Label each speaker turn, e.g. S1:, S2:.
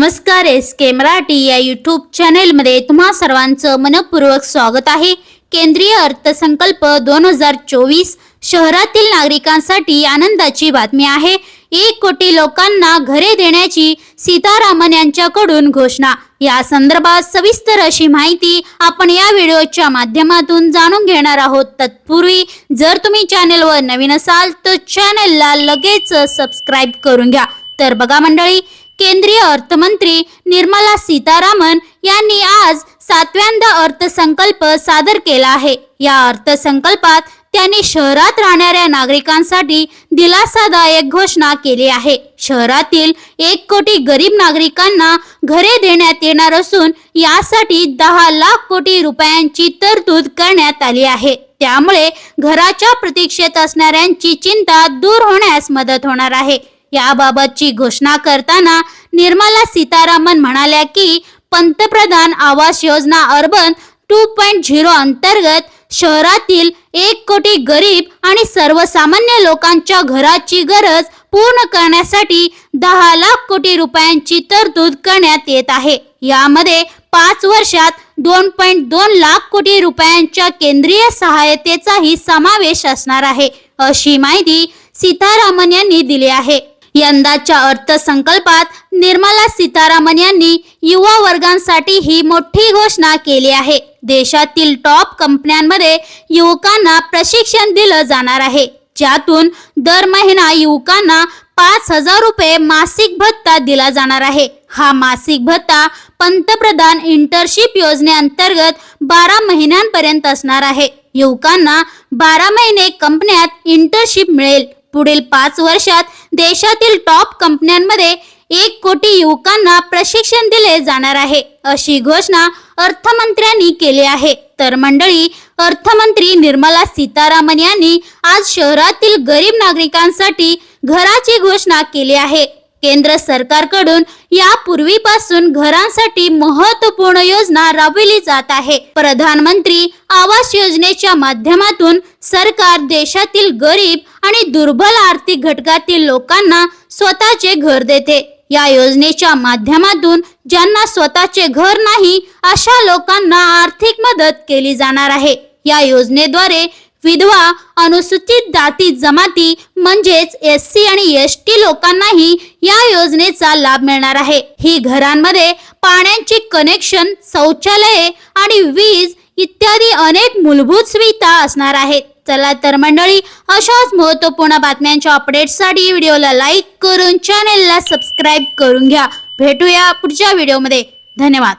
S1: नमस्कार एस के मराठी या यूट्यूब चॅनेलमध्ये तुम्हा सर्वांचं मनपूर्वक स्वागत आहे. केंद्रीय अर्थसंकल्प दोन हजार चोवीस शहरातील नागरिकांसाठी आनंदाची बातमी आहे. एक कोटी लोकांना घरे देण्याची सीतारामन यांच्याकडून घोषणा. या संदर्भात सविस्तर अशी माहिती आपण या व्हिडिओच्या माध्यमातून जाणून घेणार आहोत. तत्पूर्वी जर तुम्ही चॅनेलवर नवीन असाल तर चॅनेलला लगेच सबस्क्राईब करून घ्या. तर बघा मंडळी केंद्रीय अर्थमंत्री निर्मला सीतारामन यांनी आज सातव्यांदा अर्थसंकल्प सादर केला आहे. या अर्थसंकल्पात त्यांनी शहरात राहणाऱ्या नागरिकांसाठी दिलासादायक घोषणा केली आहे. शहरातील एक कोटी गरीब नागरिकांना घरे देण्यात येणार असून यासाठी दहा लाख कोटी रुपयांची तरतूद करण्यात आली आहे. त्यामुळे घराच्या प्रतीक्षेत असणाऱ्यांची चिंता दूर होण्यास मदत होणार आहे. याबाबतची घोषणा करताना निर्मला सीतारामन म्हणाल्या की पंतप्रधान Awas Yojana urban two point zero अंतर्गत शहरातील एक कोटी गरीब आणि सर्वसामान्य लोकांच्या घराची गरज पूर्ण करण्यासाठी दहा लाख कोटी रुपयांची तरतूद करण्यात येत आहे. यामध्ये पाच वर्षात दोन पॉईंट दोन लाख कोटी रुपयांच्या केंद्रीय सहायतेचाही समावेश असणार आहे अशी माहिती सीतारामन यांनी दिली आहे. यंदाच्या अर्थसंकल्पात निर्मला सीतारामन यांनी युवा वर्गांसाठी ही मोठी घोषणा केली आहे. देशातील टॉप कंपन्यांमध्ये युवकांना प्रशिक्षण दिलं जाणार आहे. ज्यातून दर महिना युवकांना पाच हजार रुपये मासिक भत्ता दिला जाणार आहे. हा मासिक भत्ता पंतप्रधान इंटर्नशिप योजनेअंतर्गत बारा महिन्यांपर्यंत असणार आहे. युवकांना बारा महिने कंपन्यात इंटर्नशिप मिळेल. पुढील पाच वर्षात देशातील टॉप कंपन्यांमध्ये एक कोटी युवकांना प्रशिक्षण दिले जाणार आहे. अशी घोषणा अर्थमंत्र्यांनी केली आहे. तर मंडळी अर्थमंत्री निर्मला सीतारामन यांनी आज शहरातील गरीब नागरिकांसाठी घराची घोषणा केली आहे. केंद्र सरकारकडून यापूर्वीपासून घरांसाठी महत्त्वपूर्ण योजना राबविली जात आहे. प्रधानमंत्री आवास योजनेच्या माध्यमातून सरकार देशातील गरीब आणि दुर्बल आर्थिक घटकातील लोकांना स्वतःचे घर देते. या योजनेच्या माध्यमातून ज्यांना स्वतःचे घर नाही अशा लोकांना आर्थिक मदत केली जाणार आहे. या योजनेद्वारे विधवा अनुसूचित जाती जमाती म्हणजेच एस सी आणि एस टी लोकांनाही या योजनेचा लाभ मिळणार आहे. ही घरांमध्ये पाण्याचे कनेक्शन शौचालये आणि वीज इत्यादी अनेक मूलभूत सुविधा असणार आहेत. चला तर मंडळी अशाच महत्त्वपूर्ण बातम्यांच्या अपडेटसाठी व्हिडिओला लाईक करून चॅनेलला सबस्क्राईब करून घ्या. भेटूया पुढच्या व्हिडिओमध्ये धन्यवाद.